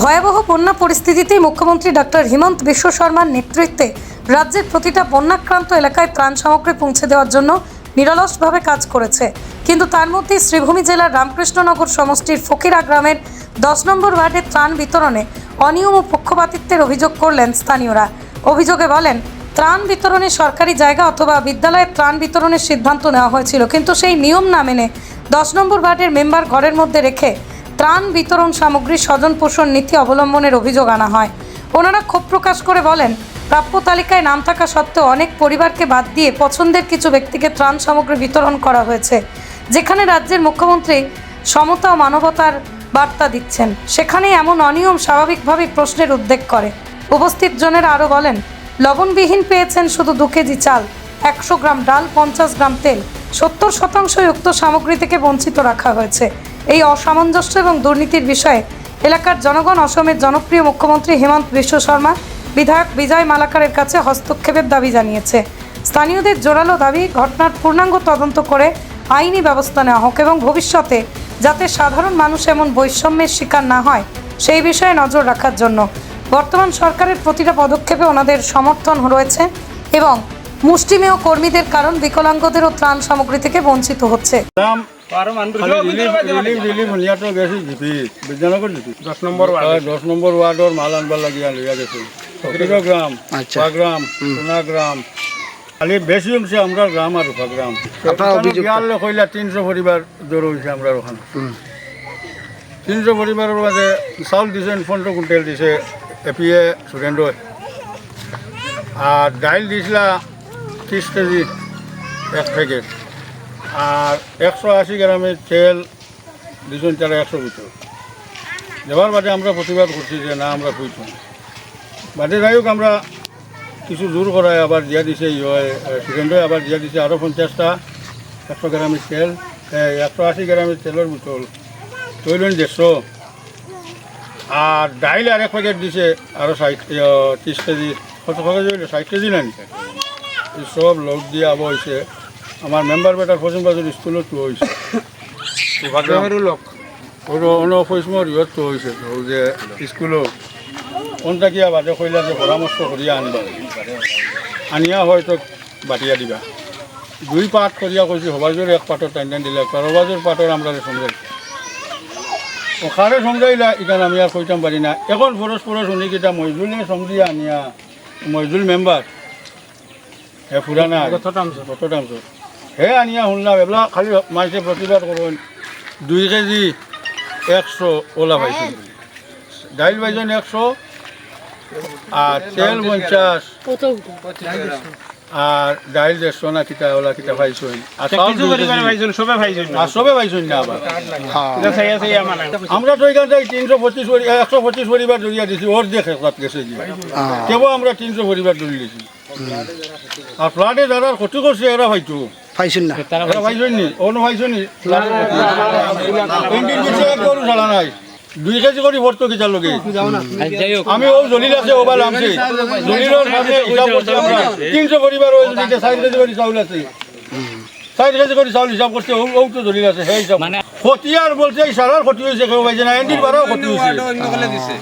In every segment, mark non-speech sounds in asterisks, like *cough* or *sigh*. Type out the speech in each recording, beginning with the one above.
ভয়াবহ বন্যা পরিস্থিতিতে মুখ্যমন্ত্রী ডক্টর হিমন্ত বিশ্ব শর্মার নেতৃত্বে রাজ্যের প্রতিটা বন্যাক্রান্ত এলাকায় ত্রাণ সামগ্রী পৌঁছে দেওয়ার জন্য নিরলসভাবে কাজ করেছে। কিন্তু তার মধ্যে শ্রীভূমি জেলার রামকৃষ্ণনগর সমষ্টির ফকিরা গ্রামের দশ নম্বর ওয়ার্ডে ত্রাণ বিতরণে অনিয়ম ও পক্ষপাতিত্বের অভিযোগ করলেন স্থানীয়রা। অভিযোগে বলেন, ত্রাণ বিতরণে সরকারি জায়গা অথবা বিদ্যালয়ে ত্রাণ বিতরণের সিদ্ধান্ত নেওয়া হয়েছিল, কিন্তু সেই নিয়ম না মেনে দশ নম্বর ওয়ার্ডের মেম্বার ঘরের মধ্যে রেখে ত্রাণ বিতরণ সামগ্রী স্বজন পোষণ নীতি অবলম্বনের অভিযোগ আনা হয়। ওনারা ক্ষোভ প্রকাশ করে বলেন, প্রাপ্য তালিকায় নাম থাকা সত্ত্বেও অনেক পরিবারকে বাদ দিয়ে পছন্দের কিছু ব্যক্তিকে ত্রাণ সামগ্রী বিতরণ করা হয়েছে, যেখানে রাজ্যের মুখ্যমন্ত্রী সমতা ও মানবতার বার্তা দিচ্ছেন। সেখানে এমন অনিয়ম স্বাভাবিকভাবেই প্রশ্নের উদ্বেগ করে। উপস্থিত জনের আরও বলেন, লবণবিহীন পেয়েছেন শুধু দু কেজি চাল, একশো গ্রাম ডাল, পঞ্চাশ গ্রাম তেল, সত্তর শতাংশ উক্ত সামগ্রী থেকে বঞ্চিত রাখা হয়েছে। এই অসামঞ্জস্য এবং দুর্নীতির বিষয়ে এলাকার জনগণ, অসমের জনপ্রিয় মুখ্যমন্ত্রী হেমন্ত বিশ্ব শর্মা, বিধায়ক বিজয় মালাকারের কাছে হস্তক্ষেপের দাবি জানিয়েছে। স্থানীয়দের জোরালো দাবি, ঘটনার পূর্ণাঙ্গ তদন্ত করে আইনি ব্যবস্থা নেওয়া হোক এবং ভবিষ্যতে যাতে সাধারণ মানুষ এমন বৈষম্যের শিকার না হয়, সেই বিষয়ে নজর রাখার জন্য। বর্তমান সরকারের প্রতিটা পদক্ষেপে ওনাদের সমর্থন রয়েছে এবং মুষ্টিমেয় কর্মীদের কারণ বিকলাঙ্গদেরও ত্রাণ সামগ্রী থেকে বঞ্চিত হচ্ছে। দশ নম্বর ওয়ার্ড। দশ নম্বর ওয়ার্ডর মাল আনবার লাগিয়া লইয়া গেছে। গ্রাম আচ্ছা। পাগ্রাম সোনা গ্রাম। খালি বেশি অংশে আমরা গ্রাম আর অভিযোগটা? গিয়ালে কইলা তিনশো পরিবার জড়ো হয়েছে আমরা ওখানে। তিনশো পরিবারের মাঝে চাউল দিছেন পনেরো কুইন্টেল দিছে এপিএ সুরেন্দ্র আর ডাইল দিছিলা ত্রিশ কেজি এক প্যাকেট আর একশো আশি গ্রামের তেল দিছেন তারা একশো বুতল দেওয়ার বাদে আমরা প্রতিবাদ করছি যে না, আমরা বুঝছি বাদে যাই হোক, আমরা কিছু জোর করায় আবার দিয়া দিছে সুরেন্দ্র আবার দিয়া দিছে আরও পঞ্চাশটা, একশো গ্রামের তেল একশো আশি গ্রামের তেলের বোতল তৈলন দেড়শো। আর ডাইল আর এক প্যাকেট দিছে আরও ষাট ত্রিশ কেজি, কত কেজি ষাট কেজি না সব লোক দিয়ে আবার হয়েছে আমার মেম্বার বেটার পশ্চিম বাজার স্কুলত তো হয়েছে। *coughs* লোক। যে স্কুলও কোনটা কিয়া বাদে কইলা যে পরামর্শ করিয়া আনবা। আনিয়া হয়তো বাটিয়া দিবা। দুই পাট করিয়া কইছি সবাজের এক পাটর টাইন টাইন দিলে সবাজের পাটর আমরা সমজাই ওখানে সমজাইলা এখানে আমি আর কইতাম পারি না। এখন ফরস ফরস শুনি কিটা মজদুলে সমজিয়া আনিয়া মজদুল মেম্বার হে পুরানা শতাংশ। শতাংশ হে আনিয়া শুনলাম এগুলা খালি মাইসে প্রতিবাদ করুন দুই কেজি একশো ওলা পাইছেন ডাইল পাইছেন একশো আর তেল পঞ্চাশ আর ডাইল দেড়শো না কিতা ওলা কিতা পাইছেন। আর সবে পাইছেন আর সবে পাইছেন না আবার। চাইয়া মানে। আমরা তো এখান থেকে তিনশো পঁচিশ একশো পঁচিশ পরিবার জড়িয়ে দিছি ওর দেখে সাত গেছে গিয়ে কেবল আমরা তিনশো পরিবার জড়িয়ে দিছি। আর ফ্লাডে যারা ক্ষতি করছে এরা হয়তো। পাইছেন না। অন্য পাইছেন গরু ছাড়া নাই। দুই কেজি করে ভরতো কিতার লগে আমি ও জলিল আছে ওবার আমছে জলিলের সাথে হিসাব করছি আমরা। তিনশো পরিবার ওই দিকে ষাট কেজি করে চাউল আছে। ষাট কেজি করে চাউল হিসাব করছে ও ও তো জলিল আছে সেই হিসাব। ক্ষতি আর বলছে এই সারার ক্ষতি হয়েছে কেউ পাইছে না। এন্ডির বারও ক্ষতি হয়েছে।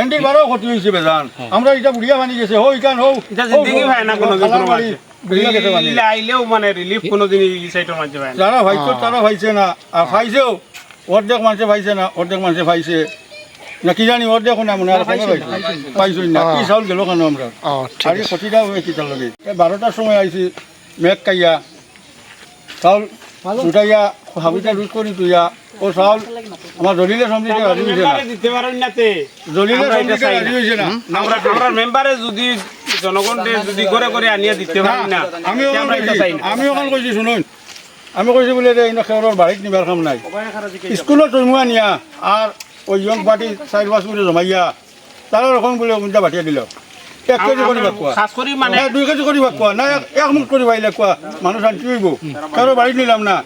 এন্ডির বারও ক্ষতি হয়েছে বেজান। আমরা এটা বুড়িয়া বানি গেছে হো ইকান হো। এটা জিন্দেগি হয় না কোনোদিন কোনো বাড়ি বুড়িয়া গেছে বানি আইলেও মানে রিলিফ কোনোদিন এই সাইটের মাঝে পায় না। যারা ভাইছো তারা ভাইছে না আর ভাইছেও অর্ধেক মানুষে ভাইছে না অর্ধেক মানুষে ভাইছে। না কি জানি অর্ধেক না মনে হয় ভাইছে? পাইছই না কি চাউল গেল কেন আমরা? আর ক্ষতিটা হয়ে কি তার লগে? বারোটার সময় আইছি মেঘ কাইয়া। চাউল উঠাইয়া হাবিটা রুট করে তুইয়া। ও চাউল আমার জলিলে সমজিতে রাজি হয়েছে না। মেম্বারে দিতে পারেন না তে। রাজি হয়েছে আমরা আমরা মেম্বারে যদি জনগণকে যদি করে করে আনিয়া দিতে পারি না আমি আমি ওখান কইছি শুনুন। আমি কইছি বলে ইনো খেৰৰ বাৰীত নিবাৰ কাম নাই। স্কুলত জন্মুৱা নিয়া আর ওই ইয়ং পার্টি চার পাঁচ করে জমাইয়া তারা রকম বলে উল্টা বাটিয়া দিল। এক কেজি করি ভাগ কোৱা? খাস করি মানে দুই কেজি ভাগ কোৱা? এক- কোৱা? মানুহ শান্তি বাড়িত নিলাম না।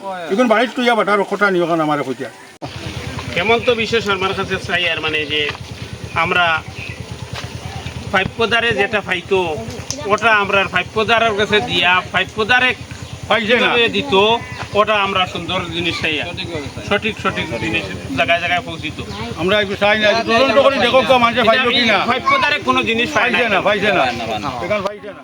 বাটার কথা কারণ আমার কইয়া হেমন্ত বিশ্ব শর্মার কাছে চাই আর মানে যে আমরা ফাইভপদারে যেটা ফাইতো ওটা আমরা ফাইভপদারের কাছে দিয়া না কীভাবে দিত ওটা আমরা সুন্দর জিনিস চাই সঠিক সঠিক জিনিস জায়গায় জায়গায় পৌঁছিত। আমরা একটু চাই না তদন্ত করে দেখো ভাইপ্যতারে কোনো। জিনিস পাইছে না পাইছে না। পাইছে না।